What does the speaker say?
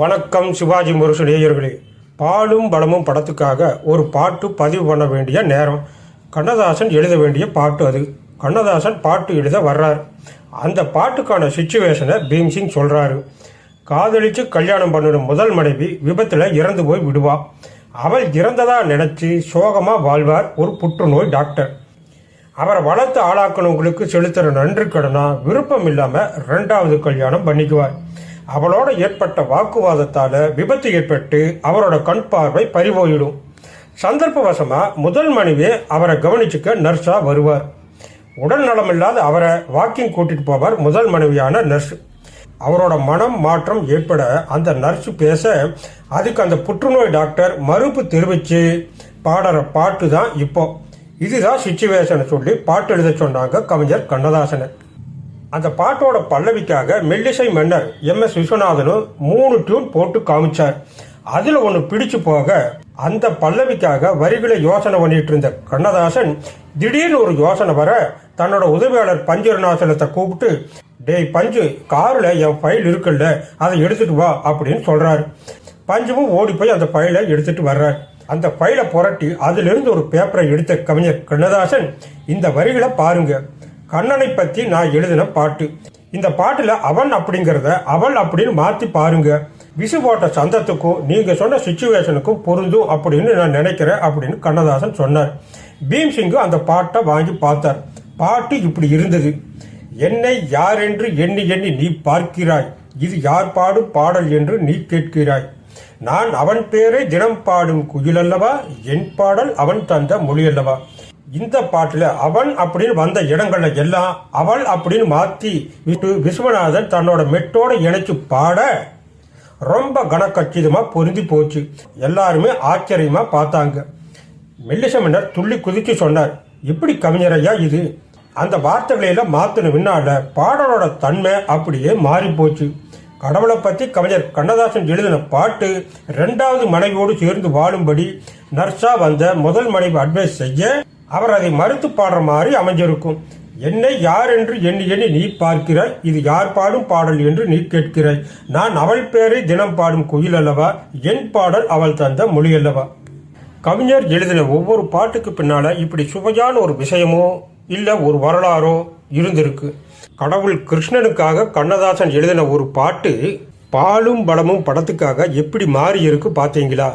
வணக்கம் சிவாஜி முரசு நேயர்களே. பாலும் பலமும் படத்துக்காக ஒரு பாட்டு பதிவு பண்ண வேண்டிய நேரம். கண்ணதாசன் எழுத வேண்டிய பாட்டு அது. கண்ணதாசன் பாட்டு எழுத வர்றார். அந்த பாட்டுக்கான சுச்சுவேஷனை பீம்சிங் சொல்கிறாரு காதலிச்சு கல்யாணம் பண்ணின முதல் மனைவி விபத்தில் இறந்து போய் விடுவா. அவள் இறந்ததா நினச்சி சோகமாக வாழ்வார் ஒரு புற்றுநோய் டாக்டர். அவரை வளர்த்து ஆளாக்கணவங்களுக்கு செலுத்துகிற நன்றி கடனா விருப்பம் இல்லாமல் ரெண்டாவது கல்யாணம் பண்ணிக்குவார். அவளோட ஏற்பட்ட வாக்குவாதத்தால விபத்து ஏற்பட்டு அவரோட கண் பார்வை பறிபோயிடும். சந்தர்ப்பவசமா முதல் மனைவி அவரை கவனிச்சுக்க நர்ஸா வருவார். உடல் நலமில்லாத அவரை வாக்கிங் கூட்டிட்டு போவார் முதல் மனைவியான நர்ஸ். அவரோட மனம் மாற்றம் ஏற்பட அந்த நர்ஸ் பேச அதுக்கு அந்த புற்றுநோய் டாக்டர் மறுப்பு தெரிவிச்சு பாடுற பாட்டு தான் இப்போ. இதுதான் சுச்சுவேஷனை சொல்லி பாட்டு எழுத சொன்னாங்க கவிஞர் கண்ணதாசனை அந்த பாட்டோட பல்லவிக்காக மெல்லிசை மன்னர் எம் எஸ் விஸ்வநாதனும் மூணு டியூன் போட்டு காமிச்சார். அதுல ஒன்று பிடிச்சு போக அந்த பல்லவிக்காக வரிகளை யோசனை பண்ணிட்டு இருந்த கண்ணதாசன் திடீர்னு ஒரு யோசனை வர தன்னோட உதவியாளர் பஞ்சருநாசனத்தை கூப்பிட்டு டேய் பஞ்சு கார்ல என் ஃபைல் இருக்குல்ல அதை எடுத்துட்டு வா அப்படின்னு சொல்றாரு. பஞ்சுவும் ஓடி போய் அந்த ஃபைலை எடுத்துட்டு வர்றார். அந்த ஃபைலை புரட்டி அதிலிருந்து ஒரு பேப்பரை எடுத்த கவிஞர் கண்ணதாசன் இந்த வரிகளை பாருங்க. கண்ணனை பத்தி நான் எழுதின பாட்டு. இந்த பாட்டுல அவன் அப்படிங்கறத அவள் அப்படின்னு மாத்தி பாருங்க. விசு போட்ட சந்தத்துக்கும் நீங்க சொன்ன சுச்சுவேஷனுக்கும் பொருந்தும் அப்படின்னு நான் நினைக்கிறேன் அப்படின்னு கண்ணதாசன் சொன்னார். பீம்சிங்கு அந்த பாட்டை வாங்கி பார்த்தார். பாட்டு இப்படி இருந்தது. என்னை யார் என்று எண்ணி எண்ணி நீ பார்க்கிறாய். இது யார் பாடும் பாடல் என்று நீ கேட்கிறாய். நான் அவன் பேரை தினம் பாடும் குயில் அல்லவா என் பாடல் அவன் தந்த மொழி அல்லவா இந்த பாட்டில் அவன் அப்படின்னு வந்த இடங்கள்ல எல்லாம் அவள் அப்படின்னு மாற்றி விட்டு விஸ்வநாதன் தன்னோட மெட்டோட இணைச்சு பாட ரொம்ப கனக்கச்சிதமாக பொருந்தி போச்சு. எல்லாருமே ஆச்சரியமாக பார்த்தாங்க. மெல்லிசமன்னர் துள்ளி குதிச்சு சொன்னார் எப்படி கவிஞரையா இது? அந்த வார்த்தைகளையெல்லாம் மாற்றின முன்னால் பாடலோட தன்மை அப்படியே மாறி போச்சு. கடவுளை பற்றி கவிஞர் கண்ணதாசன் எழுதின பாட்டு ரெண்டாவது மனைவியோடு சேர்ந்து வாழும்படி நர்ஸா வந்த முதல் மனைவி அட்வைஸ் செய்ய அவர் அதை மறுத்து பாடுற மாதிரி அமைஞ்சிருக்கும். என்னை யார் என்று எண்ணி எண்ணி நீ பார்க்கிறாய்? இது யார் பாடும் பாடல் என்று நீ கேட்கிறாய். நான் அவள் பேரை தினம் பாடும் குயில் அல்லவா? என் பாடல் அவள் தந்த மொழி அல்லவா? கவிஞர் எழுதின ஒவ்வொரு பாட்டுக்கு பின்னால இப்படி சுவையான ஒரு விஷயமோ இல்லை ஒரு வரலாறோ இருந்திருக்கு. கடவுள் கிருஷ்ணனுக்காக கண்ணதாசன் எழுதின ஒரு பாட்டு பாலும் பலமும் படத்துக்காக எப்படி மாறி இருக்கு பாத்தீங்களா